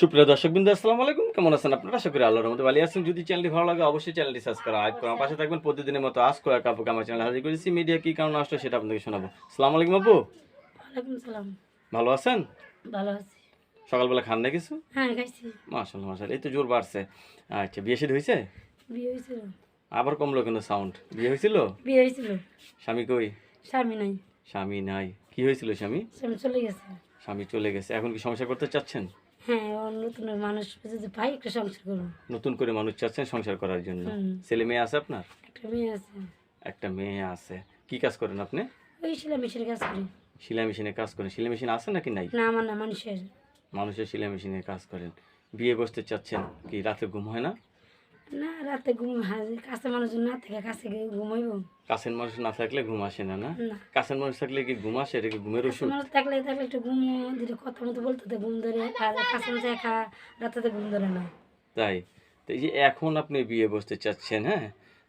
সুপ্রিয় দর্শক বিন্দু আসসালামু আলাইকুম। কেমন আছেন আপনারা? আশা করি আল্লাহর মধ্যে ভালো আছেন। যদি চ্যানেলটি ভালো লাগে অবশ্যই চ্যানেলটি সাবস্ক্রাইব করুন আমার পাশে থাকবেন। প্রতিদিনের মতো আজ কয়েক আপুকে আমার চ্যানেল হাজির করেছি। মিডিয়া কি কারণে আসলো সেটা আপনাকে শোনাবো। আসসালামু আলাইকুম আপু। ওয়ালাইকুম সালাম। ভালো আছেন? ভালো আছি। সকালবেলা খান না কিছু? হ্যাঁ খাইছি। মাশাল্লাহ মাশাল্লাহ এই তো জোর বাড়ছে। আচ্ছা বিয়ে শাদী হয়েছে? বিয়ে হয়েছিল। আবার কমলো কিন্তু সাউন্ড বিয়ে হয়েছিল? বিয়ে হয়েছিল। স্বামী কই? স্বামী নাই। স্বামী নাই। কি হয়েছিল স্বামী? স্বামী চলে গেছে। স্বামী চলে গেছে। এখন কি সংসার করতে চাচ্ছেন? হ্যাঁ নতুন মানুষ যদি পাই একটু সংসার করব। নতুন করে মানুষ চাচ্ছেন সংসার করার জন্য। ছেলে মেয়ে আছে আপনার? একটা মেয়ে আছে। একটা মেয়ে আছে। কি কাজ করেন আপনি? ওই সেলাই মেশিনে কাজ করি। সেলাই মেশিনে কাজ করেন। সেলাই মেশিন আছে নাকি নাই? না আমার না মানুষের। মানুষের সেলাই মেশিনে কাজ করেন। বিয়ে বসতে চাচ্ছেন কি? রাতে ঘুম হয় না? না রাতে ঘুম হাজে কাছে মানুষজন না থেকে কাছে গিয়ে ঘুমাইব। কাছের মানুষ না থাকলে ঘুম আসে না না? কাছের মানুষ থাকলে কি ঘুম আসে? এটা কি ঘুমের ওষুধ? মানুষ থাকলে থাকলে একটু ঘুম দিলে কথা মতো বলতে তো ঘুম ধরে আর কাছে মানুষ একা রাতে তো ঘুম ধরে না। তাই? তো এই যে এখন আপনি বিয়ে বসতে চাচ্ছেন হ্যাঁ?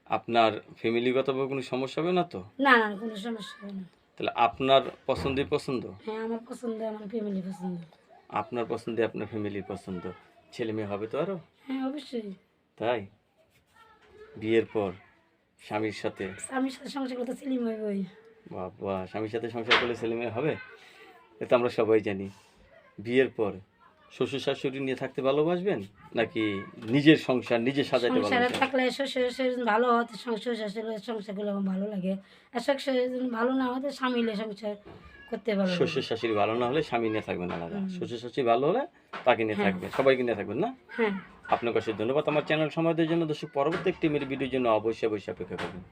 আপনার ফ্যামিলিগতভাবে কোনো সমস্যা হবে না তো? না না কোনো সমস্যা হবে না। তাহলে আপনার পছন্দই পছন্দ? হ্যাঁ আমার পছন্দ আমার ফ্যামিলি পছন্দ। আপনার পছন্দে আপনার ফ্যামিলির পছন্দ। ছেলে মেয়ে হবে তো আরও? হ্যাঁ অবশ্যই। তাই? বিয়ের পর স্বামীর সাথে? স্বামীর সাথে সংসার করতে সেলিম হইবই বাবা স্বামীর সাথে সংসার করলে ছেলে মেয়ে হবে? এটা তো আমরা সবাই জানি। বিয়ের পর শ্বশুর শাশুড়ি নিয়ে থাকতে ভালোবাসবেন? নাকি নিজের সংসার নিজে সাজাইতে সংসারে থাকলে শ্বশুর শাশুড়ি ভালো হতে শ্বশুর শাশুড়ি সংসার করলে আমার ভালো লাগে। আর শ্বশুর ভালো না হতে স্বামী সংসার করতে ভালো শ্বশুর শাশুড়ি ভালো না হলে স্বামী নিয়ে থাকবেন আলাদা। শ্বশুর শাশুড়ি ভালো হলে তাকে নিয়ে থাকবেন। সবাইকে নিয়ে থাকবেন না? হ্যাঁ। আপনাকে অশেষ ধন্যবাদ। আমার চ্যানেল সময়ের জন্য দর্শক পরবর্তী একটি মেয়ের ভিডিওর জন্য অবশ্যই অবশ্যই অপেক্ষা করবেন।